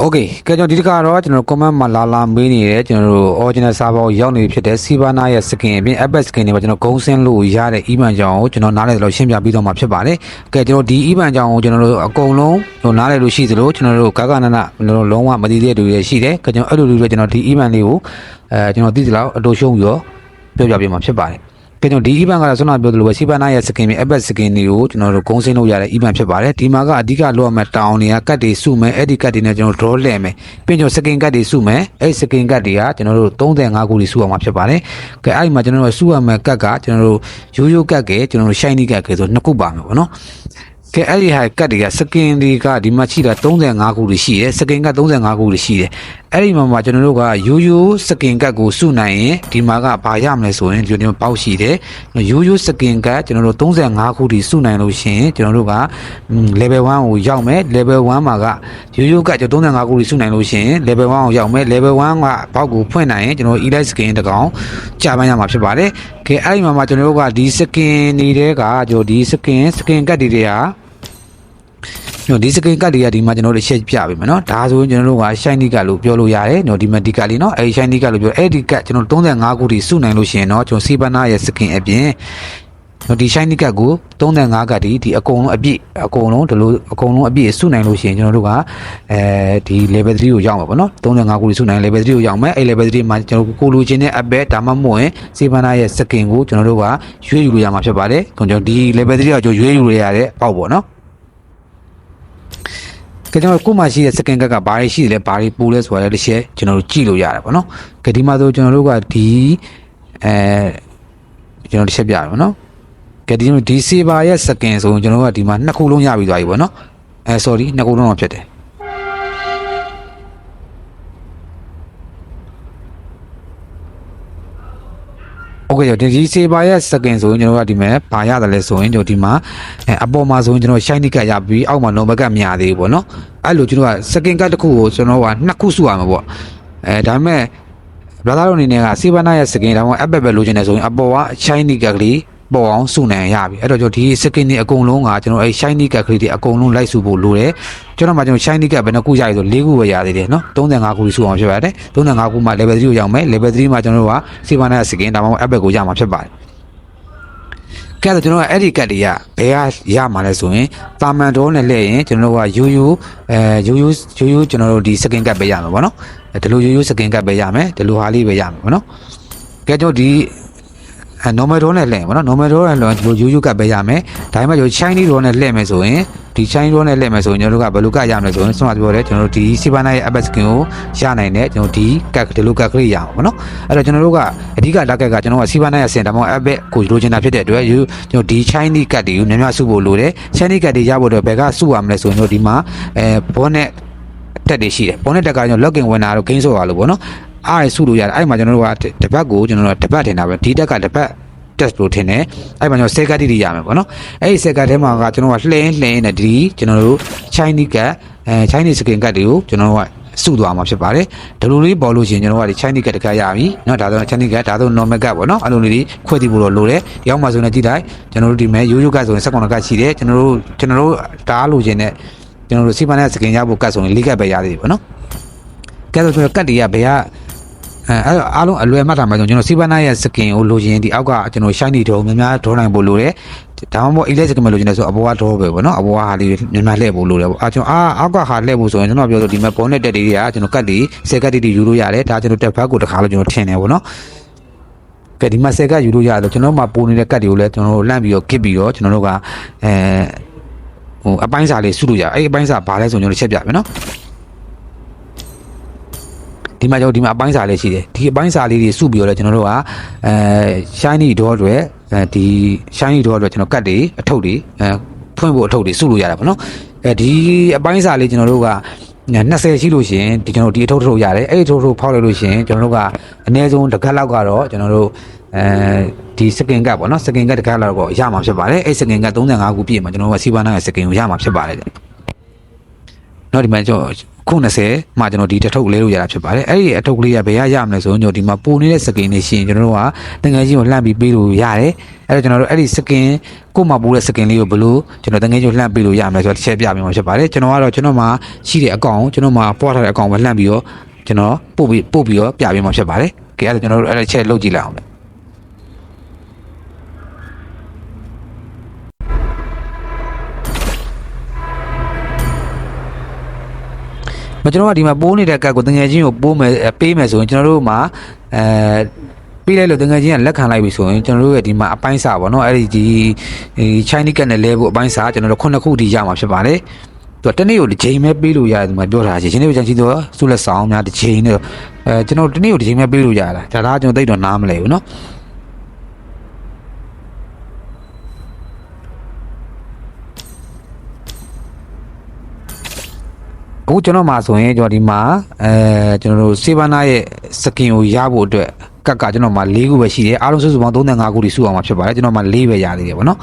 โอเคကဲကျွန်တော်ဒီတစ်ခါတော့ကျွန်တော် comment မှာလာလာမေးနေတယ်ကျွန်တော်တို့ original server ကိုရောက်နေပြီဖြစ်တဲ့ Sivana ရဲ့ skin အပြင် Apex skin တွေမှာကျွန်တော်ဂုံးဆင်းလို့ရတဲ့ event ကြောင်းကိုကျွန်တော်နားလည်တယ်လို့ရှင်းပြပြီးတော့မှာဖြစ်ပါတယ်ကဲကျွန်တော်ဒီ event ကြောင်းကိုကျွန်တော်တို့အကုန်လုံးကျွန်တော်နားလည်လို့ရှိသလိုကျွန်တော်တို့ဂဂနနကျွန်တော်တို့လုံးဝမသိတဲ့လူတွေရှိတယ်ကဲကျွန်တော်အဲ့လိုလူတွေကျွန်တော်ဒီ event လေးကိုအဲကျွန်တော်သိသလောက်အတူရှုံးပြီးတော့ပြောပြပေးမှာဖြစ်ပါတယ် ကဲကျွန်တော်ဒီ event ကတော့ဆွမ်းနာပြောသလိုပဲ Sivana ရဲ့ skin ပြီး Apex skin တွေကိုကျွန်တော်တို့ဂုံးဆင်းလို့ရတဲ့ event ဖြစ်ပါတယ်ဒီမှာကအဓိကလိုရမယ့်တောင်းတွေကကတ်တွေစုမယ်အဲ့ဒီကတ်တွေနဲ့ကျွန်တော် draw လဲမယ်ပြီးကျွန်တော် skin ကတ်တွေစုမယ်အဲ့ skin ကတ်တွေကကျွန်တော်တို့35ခုတွေစုအောင်မှာဖြစ်ပါတယ်ကဲအဲ့ဒီမှာကျွန်တော်တို့စုရမယ့်ကတ်ကကျွန်တော်တို့ရိုးရိုးကတ်ကဲကျွန်တော်တို့ shiny ကတ်ကဲဆိုနှစ်ခုပါမယ်ပေါ့နော်ကဲအဲ့ဒီဟာကတ်တွေကစကင်တွေကဒီမှာရှိတာ35ခုတွေရှိတယ်စကင်က35ခုတွေရှိတယ်အဲ့ဒီမှာမှာကျွန်တော်တို့ကရိုးရိုးစကင်ကတ်ကိုစုနိုင်ရင်ဒီမှာကဘာရမလဲဆိုရင်ဒီလိုပေါက်ရှိတယ်ရိုးရိုးစကင်ကတ်ကျွန်တော်တို့35ခုတွေစုနိုင်လို့ရှိရင်ကျွန်တော်တို့က level 1ကိုရောက်မယ် level 1မှာကရိုးရိုးကတ်ကျွန်တော်35ခုတွေစုနိုင်လို့ရှိရင် level 1ကိုရောက်မယ် level 1ကဘောက်ကိုဖွင့်နိုင်ရင်ကျွန်တော် elite skin တကောင်ကြာပန်းရမှာဖြစ်ပါတယ်ကဲအဲ့ဒီမှာမှာကျွန်တော်တို့ကဒီ skin နေတဲ့ကကျွန်တော်ဒီ skin skin ကတ်တွေတွေကကျွ နော်ဒီစကရီကတ်တွေကဒီမှာကျွန်တော်တို့ရှက်ပြပေးမယ်နော်ဒါဆိုရင်ကျွန်တော်တို့က shiny ကတ်လို့ပြောလို့ရတယ်နော်ဒီမှာဒီကတ်လေးနော်အဲဒီ shiny ကတ်လို့ပြောအဲဒီကတ်ကျွန်တော်35ခုထိစုနိုင်လို့ရှိရင်နော်ကျွန်တော်စီပနာရဲ့ skin အပြင်ဒီ shiny ကတ်ကို35ကတ်ဒီဒီအကုန်လုံးအပြည့်အကုန်လုံးဒီလိုအကုန်လုံးအပြည့်စုနိုင်လို့ရှိရင်ကျွန်တော်တို့ကအဲဒီ level 3ကိုရောက်မှာပေါ့နော်35ခုစုနိုင် level 3ကိုရောက်မယ်အဲ level 3မှာကျွန်တော်ကိုလိုချင်တဲ့အဘက်ဒါမှမဟုတ်ရင်စေဗနာရဲ့ skin ကိုကျွန်တော်တို့ကရွေးယူလို့ရမှာဖြစ်ပါတယ်ကျွန်တော်ဒီ level 3ကကျွန်တော်ရွေးယူလို့ရတဲ့အောက်ပေါ့နော် ကဲကျွန်တော်ကိုမှရှိတဲ့ second ကတ်ကဘာတွေရှိတယ်လဲဘာတွေပို့လဲဆိုတာလည်းတစ်ချက်ကျွန်တော်တို့ကြည့်လို့ရတယ်ပေါ့နော်ကဲဒီမှာဆိုကျွန်တော်တို့ကဒီအဲကျွန်တော်တစ်ချက်ပြရမယ်နော်ကဲဒီဒီ saver ရဲ့ second ဆိုရင်ကျွန်တော်တို့ကဒီမှာနှစ်ခုလုံးရပြီးသွားပြီပေါ့နော်အဲ sorry နှစ်ခုလုံးတော့ဖြစ်တယ် โอเคဒီဒီ saver ရဲ့ second ဆိုရင်ကျွန်တော်တို့ကဒီမှာဘာရတယ်လဲဆိုရင်ကျွန်တော်ဒီမှာအဲအပေါ်မှာဆိုရင်ကျွန်တော် shiny ကတ်ရပြီးအောက်မှာ normal ကတ်မရသေးဘူးပေါ့နော်အဲ့လိုကျွန်တော်က second ကတ်တစ်ခုကိုကျွန်တော်ကနှစ်ခုစုရမှာပေါ့အဲဒါပေမဲ့ brother တို့အနေနဲ့က Sivana ရဲ့ skin ဒါမှမဟုတ် app ပဲလိုချင်တယ်ဆိုရင်အပေါ်က shiny ကတ်ကလေး ပေါ်အောင်စုနိုင်ရပြီအဲ့တော့ကျွန်တော်ဒီ skin တွေအကုန်လုံးကကျွန်တော်အဲ shiny ကတ်ကလေးတွေအကုန်လုံးလိုက်စုဖို့လိုတယ်ကျွန်တော်မှကျွန်တော် shiny ကတ်ဘယ်နှခုရရဆို၄ခုပဲရသေးတယ်နော်35ခုစုအောင်ဖြစ်ပါတယ်35ခုမှ level 3ကိုရောက်မယ် level 3မှာကျွန်တော်တို့က Sivana ရဲ့ skin ဒါမှမဟုတ် app ကိုရမှာဖြစ်ပါတယ်ကဲတော့ကျွန်တော်ကအဲ့ဒီကတ်တွေကဘယ်ကရမှာလဲဆိုရင်တာမန်တော်နဲ့လှည့်ရင်ကျွန်တော်တို့ကယူယူအဲယူယူယူယူကျွန်တော်တို့ဒီစကင်ကတ်ပဲရမှာပေါ့နော်ဒီလိုယူယူစကင်ကတ်ပဲရမယ်ဒီလိုဟာလေးပဲရမှာပေါ့နော်ကဲကျွန်တော်ဒီ အဲ normal door နဲ့လှည့်ရင်ပေါ့နော် normal door နဲ့လှည့်ရင်ဒီလိုယူယူကတ်ပဲရမယ်ဒါပေမဲ့ကျွန်တော် shiny door နဲ့လှည့်မယ်ဆိုရင်ဒီ shiny door နဲ့လှည့်မယ်ဆိုရင်ကျွန်တော်တို့ကဘယ်လိုကတ်ရမလဲဆိုရင်ဆွမ်းပြောတယ်ကျွန်တော်တို့ဒီ Sivana ရဲ့ app skin ကိုရနိုင်တယ်ကျွန်တော်ဒီကတ်ဒီလိုကတ်ကလေးရအောင်ပေါ့နော်အဲ့တော့ကျွန်တော်တို့ကအဓိက target ကကျွန်တော်က Sivana ရဲ့ sin ဒါမှမဟုတ် app ကိုလိုချင်တာဖြစ်တဲ့အတွက်ယူကျွန်တော်ဒီ shiny ကတ်တွေကိုများများစုဖို့လိုတယ် shiny ကတ်တွေရဖို့အတွက်ဘယ်ကစုရမလဲဆိုရင်တို့ဒီမှာအဲဘောနဲ့တက်တွေရှိတယ်ဘောနဲ့တက်ကကျွန်တော် login ဝင်တာတော့ gain ဆိုရလို့ပေါ့နော်အားရစုလို့ရတယ်အဲ့ဒီမှာကျွန်တော်တို့ကတပတ်ကိုကျွန်တော်တို့တပတ်ထင်တာပဲဒီတက်ကတပတ် test လို့ထင်တယ်အဲ့မှာကျွန်တော် set card တွေရမယ်ပေါ့နော်အဲ့ဒီ set card ထဲမှာကကျွန်တော်ကလှင်းလှင်းနဲ့ဒီကျွန်တော်တို့ Chinese card အဲ Chinese skin card တွေကိုကျွန်တော်တို့ကစုသွားမှာဖြစ်ပါတယ်ဒီလိုလေးပေါ်လို့ရှိရင်ကျွန်တော်ကဒီ Chinese card တကရပြီเนาะဒါဆို Chinese card ဒါဆို normal card ပေါ့เนาะအဲ့လိုလေးခွဲတည်ဖို့တော့လိုတယ်ဒီအောက်မှာဆိုရင်ကြည့်လိုက်ကျွန်တော်တို့ဒီမဲ့ရိုးရိုး card ဆိုရင်စက်ကွန်ကတ်ရှိတယ်ကျွန်တော်တို့ကျွန်တော်တို့ဒါလိုချင်တဲ့ကျွန်တော်တို့စီပန်တဲ့ skin ရဖို့ card ဆိုရင်၄ card ပဲရသေးတယ်ပေါ့เนาะကဲဆိုကျွန်တော် card တွေကဘယ်က အဲအဲ့အားလုံးအလွယ်မှတ်ထားမှာဆိုကျွန်တော်စီပနာရဲ့ skin ကိုလိုချင်ဒီအောက်ကကျွန်တော် shiny တော့များများဒေါနိုင်ဖို့လိုတယ်ဒါမှမဟုတ် elite skin မလိုချင်တယ်ဆိုအပေါ်ကဒေါပဲပေါ့နော်အပေါ်ကဟာလေးများများလှည့်ဖို့လိုတယ်ပေါ့အာကျွန်တော်အာအောက်ကဟာလှည့်ဖို့ဆိုရင်ကျွန်တော်ပြောလို့ဒီမဲ့ဘောနဲ့တက်တွေကကျွန်တော်ကတ်တွေဆယ်ကတ်တွေယူလို့ရတယ်ဒါကျွန်တော်တက်ဘက်ကိုတစ်ခါလို့ကျွန်တော်ထင်တယ်ပေါ့နော်ကဲဒီမှာဆယ်ကတ်ယူလို့ရတယ်ကျွန်တော်မှပိုနေတဲ့ကတ်တွေကိုလည်းကျွန်တော်တို့လန့်ပြီးတော့ခစ်ပြီးတော့ကျွန်တော်တို့ကအဲဟိုအပိုင်းစာလေးစုလို့ရအဲ့ဒီအပိုင်းစာဘာလဲဆိုကျွန်တော်ချက်ပြမယ်နော် ဒီမှာကျွန်တော်ဒီမှာအပိုင်းစာလေးရှိတယ်ဒီအပိုင်းစာလေးတွေစုပြီးတော့လည်းကျွန်တော်တို့ကအဲ shiny door တွေအဲဒီ shiny door တွေကျွန်တော်ကတ်တွေအထုပ်တွေအဲဖွင့်ဖို့အထုပ်တွေစုလို့ရတာပေါ့နော်အဲဒီအပိုင်းစာလေးကျွန်တော်တို့က20ရှိလို့ရှိရင်ဒီကျွန်တော်ဒီအထုပ်တစ်ထုပ်ရတယ်အဲ့ဒီအထုပ်တစ်ထုပ်ဖောက်လိုက်လို့ရှိရင်ကျွန်တော်တို့ကအနည်းဆုံးတစ်ခါလောက်ကတော့ကျွန်တော်တို့အဲဒီစကင်ကတ်ပေါ့နော်စကင်ကတ်တစ်ခါလောက်တော့ရမှာဖြစ်ပါတယ်အဲ့စကင်ကတ်35ခုပြည့်မှာကျွန်တော်တို့ကစီဘာနာရဲ့စကင်ကိုရမှာဖြစ်ပါတယ်နော်ဒီမှာကျွန်တော် ခု20မှကျွန်တော်ဒီတစ်ထုပ်လဲလို့ရတာဖြစ်ပါတယ်အဲ့ဒီအထုပ်ကလေးကဘယ်ရရမလဲဆိုရင်ကျွန်တော်ဒီမှာပိုနေတဲ့စကင်တွေရှိရင်ကျွန်တော်တို့ကတငယ်ချင်းကိုလှမ်းပြီးပေးလို့ရတယ်အဲ့တော့ကျွန်တော်တို့အဲ့ဒီစကင်ကိုမှပိုးတဲ့စကင်လေးကိုဘယ်လိုကျွန်တော်တငယ်ချင်းကိုလှမ်းပေးလို့ရမလဲဆိုတော့တစ်ချက်ပြပေးမှာဖြစ်ပါတယ်ကျွန်တော်ကတော့ကျွန်တော်မှာရှိတဲ့အကောင့်ကိုကျွန်တော်မှာပွားထားတဲ့အကောင့်ပဲလှမ်းပြီးတော့ကျွန်တော်ပို့ပြီးပို့ပြီးတော့ပြပေးမှာဖြစ်ပါတယ်ကဲအဲ့ဒါကျွန်တော်တို့အဲ့ဒါချက်လုပ်ကြည့်လိုက်အောင် မကျွန်တော်ကဒီမှာပိုးနေတဲ့ကတ်ကိုတငယ်ချင်းကိုပိုးမယ်အဲပေးမယ်ဆိုရင်ကျွန်တော်တို့မှာအဲပေးလိုက်လို့တငယ်ချင်းကလက်ခံလိုက်ပြီဆိုရင်ကျွန်တော်တို့ရဲ့ဒီမှာအပိုင်းစာပေါ့နော်အဲ့ဒီဒီဒီ Chinese ကတ်နဲ့လဲဖို့အပိုင်းစာကျွန်တော်တို့ခုနှစ်ခုဒီရမှာဖြစ်ပါတယ်သူကတနေ့ကိုတစ်ချိန်ပဲပေးလို့ရတယ်ဒီမှာပြောထားချင်ဒီနေ့ကိုချင်ချင်တော့စုလက်ဆောင်များတစ်ချိန်နဲ့အဲကျွန်တော်တနေ့ကိုတစ်ချိန်ပဲပေးလို့ရတာဒါဒါကျွန်တော်သိတော့နားမလဲဘူးနော် အခုကျွန်တော်မှာဆိုရင်ကျွန်တော်ဒီမှာအဲကျွန်တော်တို့စေဘာနာရဲ့စကင်ကိုရဖို့အတွက်ကတ်ကကျွန်တော်မှာ၄ခုပဲရှိတယ်အားလုံးစုစုပေါင်း35ခုထိစုအောင်မှာဖြစ်ပါတယ်ကျွန်တော်မှာ၄ပဲရသေးတယ်ဗောနော်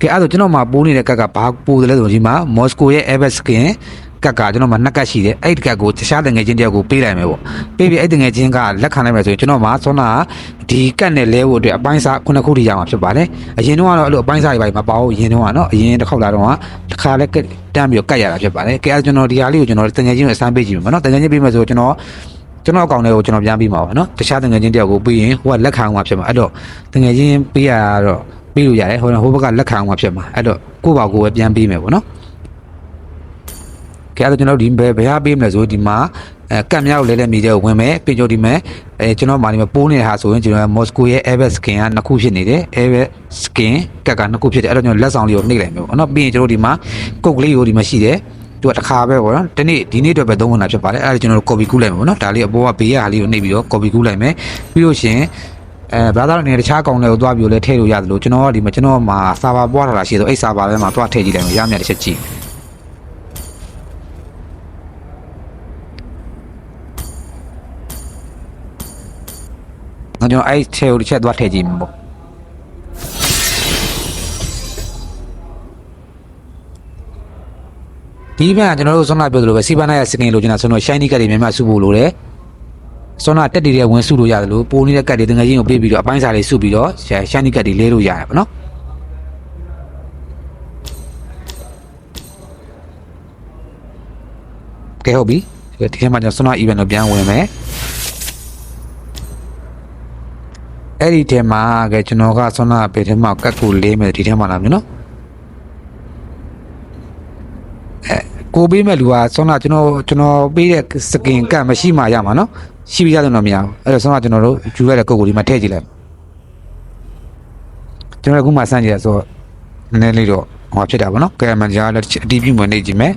ကဲအဲ့ဒါကျွန်တော်မှာပိုးနေတဲ့ကတ်ကဘာပိုးတယ်လဲဆိုတော့ဒီမှာမော်စကိုရဲ့ Airbus skin ကတ်ကကျွန်တော်မှာနှစ်ကတ်ရှိတယ်အဲ့ဒီကတ်ကိုတခြားတငယ်ချင်းတယောက်ကိုပေးလိုက်မယ်ပေါ့ပေးပြီးအဲ့တငယ်ချင်းကလက်ခံလိုက်မယ်ဆိုရင်ကျွန်တော်မှာဆောနာဒီကတ်နဲ့လဲဖို့အတွက်အပိုင်းစားခုနှစ်ခုထိရမှာဖြစ်ပါတယ်အရင်တော့ကတော့အဲ့လိုအပိုင်းစားတွေပါမပေါဘူးအရင်တော့ကနော်အရင်တစ်ခေါက်လာတော့ကတစ်ခါလဲကတ် တန်းပြီးတော့ကတ်ရတာဖြစ်ပါတယ်ကဲအဲ့ဒါကျွန်တော်ဒီဟာလေးကိုကျွန်တော်တငယ်ချင်းကိုအစမ်းပေးကြည့်မယ်နော်တငယ်ချင်းပေးမယ်ဆိုတော့ကျွန်တော်ကျွန်တော်အကောင့်လေးကိုကျွန်တော်ပြန်ပြီးမှာပါနော်တခြားတငယ်ချင်းတယောက်ကိုပေးရင်ဟိုကလက်ခံအောင်မှာဖြစ်မှာအဲ့တော့တငယ်ချင်းပေးရတော့ပေးလို့ရတယ်ဟိုဟိုဘက်ကလက်ခံအောင်မှာဖြစ်မှာအဲ့တော့ကိုယ့်ဘာကိုယ်ပဲပြန်ပေးမယ်ပေါ့နော်ကဲအဲ့ဒါကျွန်တော်တို့ဒီဘယ်ဘယ်ဟာပေးမလဲဆိုဒီမှာ အဲကတ်မြောက်လဲလဲမြေတဲ့ဝင်မယ်ပြင်ကျော်ဒီမဲ့အဲကျွန်တော်မာဒီမှာပိုးနေတဲ့ဟာဆိုရင်ကျွန်တော်မော်စကိုရဲ့ Airbus skin ကနှစ်ခုဖြစ်နေတယ် Airbus skin ကတ်ကနှစ်ခုဖြစ်တယ်အဲ့တော့ကျွန်တော်လက်ဆောင်လေးကိုနှိပ်လိုက်မယ်ပေါ့နော်ပြီးရင်ကျွန်တော်ဒီမှာကုတ်ကလေးကိုဒီမှာရှိတယ်သူကတစ်ခါပဲပေါ့နော်ဒီနေ့ဒီနေ့အတွက်ပဲသုံးဝင်တာဖြစ်ပါတယ်အဲ့ဒါကျွန်တော်တို့ copy ကူးလိုက်မယ်ပေါ့နော်ဒါလေးအပေါ်ကဘေးရဟာလေးကိုနှိပ်ပြီးတော့ copy ကူးလိုက်မယ်ပြီးလို့ရှိရင်အဲဘာသာအနေနဲ့တခြားကောင်တွေကိုသွားပြီးတော့လဲထည့်လို့ရတယ်လို့ကျွန်တော်ကဒီမှာကျွန်တော်မှာ server ပွားထားတာရှိတယ်ဆိုအဲ့ server ထဲမှာသွားထည့်ကြည့်လိုက်မယ်ရမယ်တစ်ချက်ကြည့် ငါကျွန်တော်အဲ့ချဲကိုတစ်ချက်သွားထည့်ကြည့်မှာပေါ့ဒီဘက်ကကျွန်တော်တို့ဆွမ်းနာပြောသလိုပဲစီဘာနာရဲ့စကင်လိုချင်တာဆိုတော့ shiny ကတ်တွေများများစုဖို့လိုတယ်ဆွမ်းနာတက်တည်တဲ့ဝင်စုလို့ရတယ်လို့ပိုးနေတဲ့ကတ်တွေတငယ်ချင်းကိုပေးပြီးတော့အပိုင်းစာလေးစုပြီးတော့ shiny ကတ်တွေလဲလို့ရတယ်ပေါ့နော်ကဲဟုတ်ပြီဒီထဲမှာကျွန်တော်ဆွမ်းနာ event ကိုပြန်ဝင်မယ် အဲ့ဒီထဲမှာကဲကျွန်တော်ကဆွမ်းနာပေထဲမှာကတ်ကိုလေးမယ်ဒီထဲမှာလာမယ်နော်အဲကိုပေးမဲ့လူကဆွမ်းနာကျွန်တော်ကျွန်တော်ပေးတဲ့စကင်ကတ်မရှိမှရမှာနော်ရှိပြီးသားကျွန်တော်မရဘူးအဲ့တော့ဆွမ်းနာကျွန်တော်တို့ယူရတဲ့ကုတ်ကိုဒီမှာထည့်ကြည့်လိုက်ကျွန်တော်ကခုမှစမ်းကြည့်ရဆိုတော့နည်းနည်းလေးတော့ဟောဖြစ်တာပေါ့နော်ကဲမန်ဂျာလည်းအတီးပြမနေကြည့်မယ်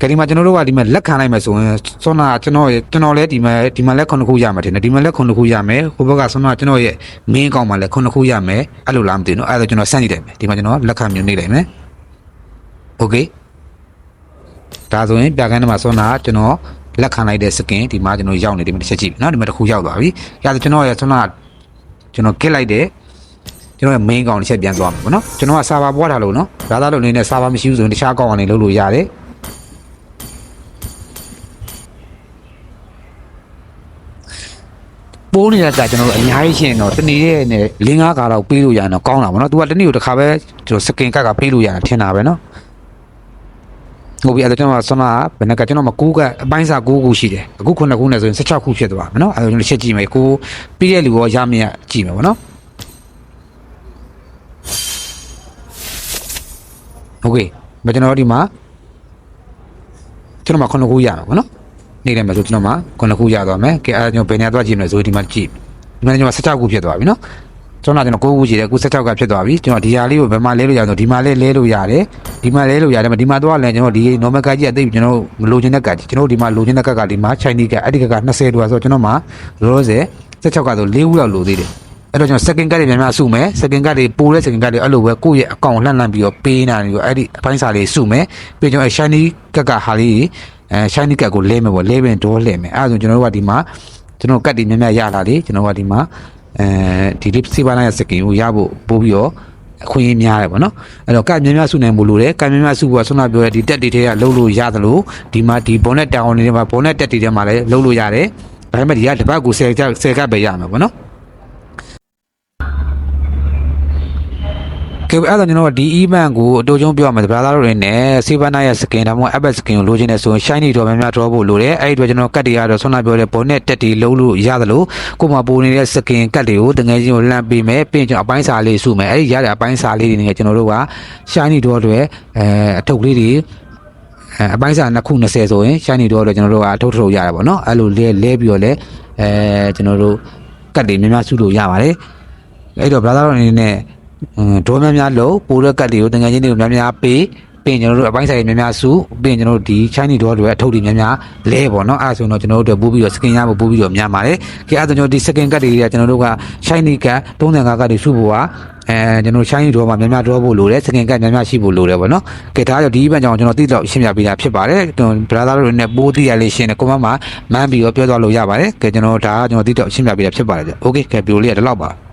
ကဒီမှာကျွန်တော်တို့ကဒီမှာလက်ခံလိုက်မယ်ဆိုရင်ဆွမ်းနာကျွန်တော်ရဲ့ကျွန်တော်လည်းဒီမှာဒီမှာလည်းခုနှစ်ခုရမှာထင်တယ်ဒီမှာလည်းခုနှစ်ခုရမယ်ဟိုဘက်ကဆွမ်းနာကျွန်တော်ရဲ့မင်းကောင်မှာလည်းခုနှစ်ခုရမယ်အဲ့လိုလားမသိဘူးเนาะအဲ့ဒါကျွန်တော်စမ်းကြည့်လိုက်မယ်ဒီမှာကျွန်တော်လက်ခံမျိုးနေလိုက်မယ်โอเคဒါဆိုရင်ပြကန်းထဲမှာဆွမ်းနာကျွန်တော်လက်ခံလိုက်တဲ့စကင်ဒီမှာကျွန်တော်ရောက်နေဒီမှာတစ်ချက်ကြည့်เนาะဒီမှာတစ်ခုရောက်သွားပြီအဲ့ဒါကျွန်တော်ရဲ့ဆွမ်းနာကျွန်တော်ကစ်လိုက်တဲ့ကျွန်တော်ရဲ့ main ကောင်တစ်ချက်ပြန်သွားမှာပေါ့နော်ကျွန်တော်က server ပွားထားလို့နော်ဒါသာလို့အနေနဲ့ server မရှိဘူးဆိုရင်တခြားကောင်ကနေလုပ်လို့ရတယ် ပိုးနေတဲ့ကကျွန်တော်တို့အများကြီးရှင်တော့တနေ့ရဲ့နဲ့၄၅ခါတော့ပေးလို့ရရင်တော့ကောင်းတာပေါ့နော်။ तू ကတနေ့ကိုတစ်ခါပဲကျွန်တော်စကင်ကတ်ကပေးလို့ရတာထင်တာပဲနော်။ဟုတ်ပြီအဲ့ဒါကျွန်တော်ကဆွမ်းနာဘယ်နဲ့ကကျွန်တော်မကူကအပိုင်းစာ9ခုရှိတယ်။အခု9ခုနဲ့ဆိုရင်16ခုဖြစ်သွားမယ်နော်။အဲ့ဒါကျွန်တော်ချက်ကြည့်မယ်ကိုပြီးတဲ့လူရောရမရကြည့်မယ်ပေါ့နော်။ဟုတ်ကဲ့မကျွန်တော်ဒီမှာကျွန်တော်မှာ9ခုရမှာပေါ့နော်။ နေတယ်မယ်ဆိုကျွန်တော်မှခုနှစ်ခုရသွားမယ်ကဲအဲကျွန်တော်ဘယ်နေရာသွားကြည့်မလဲဆိုဒီမှာကြည့်ဒီမှာကျွန်တော်16ခုဖြစ်သွားပြီနော်ကျွန်တော်ကကျွန်တော်9ခုရှိတယ်အခု16ကဖြစ်သွားပြီကျွန်တော်ဒီဟာလေးကိုဘယ်မှာလဲလို့ရအောင်ဒီမှာလဲလဲလို့ရတယ်ဒီမှာလဲလို့ရတယ်ဒီမှာသွားလဲကျွန်တော်ဒီ normal ကကြီးအသိကျွန်တော်မလိုချင်တဲ့ကကြီးကျွန်တော်ဒီမှာလိုချင်တဲ့ကကဒီမှာ Chinese ကအဲ့ဒီကက20တူဆိုကျွန်တော်မှာလောလောဆယ်16ကဆို4ခုလောက်လိုသေးတယ်အဲ့တော့ကျွန်တော် second ကတ်တွေများများစုမယ် second ကတ်တွေပိုးတဲ့ second ကတ်တွေအဲ့လိုပဲကိုယ့်ရဲ့အကောင့်လှမ်းလှမ်းပြီးတော့ပေးနေတာပြီးတော့အဲ့ဒီအပိုင်းစာလေးစုမယ်ပြီးကျွန်တော် shiny ကကဟာလေး အဲ shiny ကတ်ကိုလဲမယ်ပေါ့လဲပင်တော့လဲမယ်အဲ့ဒါဆိုကျွန်တော်တို့ကဒီမှာကျွန်တော်ကတ်တွေများများရလာလေကျွန်တော်ကဒီမှာအဲဒီ lip စီပါနာရဲ့ skin ကိုရဖို့ပို့ပြီးတော့အခွင့်အရေးများတယ်ပေါ့နော်အဲ့တော့ကတ်များများစုနိုင်မှုလို့တယ်ကတ်များများစုဖို့ကဆွမ်းနာပြောတဲ့ဒီတက်တွေထဲကလှုပ်လို့ရတယ်လို့ဒီမှာဒီ bonnet တောင်နေမှာ bonnet တက်တွေထဲမှာလည်းလှုပ်လို့ရတယ်ဒါပေမဲ့ဒီကတပတ်ကို10က10ကတ်ပဲရမှာပေါ့နော် ကဲအဲ့တော့ကျွန်တော်တို့ဒီ e-bank ကိုအတူချုံပြောရမယ် brother တို့တွေနဲ့ Savannah ရဲ့ skin ဒါမှမဟုတ် Apex skin ကိုလိုချင်နေဆိုရင် shiny တော့များများ draw ဖို့လိုတယ်အဲ့ဒီအတွက်ကျွန်တော်ကတ်တွေကတော့ဆွမ်းနာပြောတဲ့ bonnet တက်တွေလှုပ်လို့ရတယ်လို့ကိုမှပိုနေတဲ့ skin ကတ်တွေကိုတကယ်ချင်းကိုလှမ်းပေးမယ်ပြီးရင်ကျွန်တော်အပိုင်းစာလေးစုမယ်အဲ့ဒီရတဲ့အပိုင်းစာလေးတွေနဲ့ကျွန်တော်တို့က shiny draw တွေအဲအထုပ်လေးတွေအဲအပိုင်းစာနှစ်ခု20ဆိုရင် shiny draw တွေကျွန်တော်တို့ကအထုပ်ထုပ်ရတယ်ပေါ့နော်အဲ့လိုလဲလဲပြီးတော့လဲအဲကျွန်တော်တို့ကတ်တွေများများစုလို့ရပါတယ်အဲ့တော့ brother တို့အနေနဲ့အင်း ဒေါ်များများလို့ပိုးရက်ကတ်တွေကိုတငယ်ချင်းတွေကိုများများပေးပြီးရင်ကျွန်တော်တို့အပိုင်းဆိုင်များများစုပြီးရင်ကျွန်တော်တို့ဒီ Chinese door တွေအထုပ်တွေများများလဲပေါ့နော်အဲ့ဒါဆိုရင်တော့ကျွန်တော်တို့ပို့ပြီးတော့ skin ရဖို့ပို့ပြီးတော့များပါတယ်ကြည့်အဲ့ဒါကျွန်တော်ဒီ skin ကတ်တွေကကျွန်တော်တို့က Chinese ကတ်35ကတ်တွေစုဖို့ကအဲကျွန်တော် Chinese door မှာများများ draw ဖို့လိုတယ် skin ကတ်များများရှိဖို့လိုတယ်ပေါ့နော်ကြည့်ဒါကြောင့်ဒီ event ကြောင့်ကျွန်တော်တိတော့ရှင်းပြပေးတာဖြစ်ပါတယ်ကျွန်တော် brother တို့နဲ့ပိုးတိရလေးရှင်းတယ်ကိုမမှာမှန်းပြီးတော့ပြောသွားလို့ရပါတယ်ကြည့်ကျွန်တော်ဒါကကျွန်တော်တိတော့ရှင်းပြပေးတာဖြစ်ပါတယ်ကြ okay ကြည့်ဗီဒီယိုလေးကဒီလောက်ပါ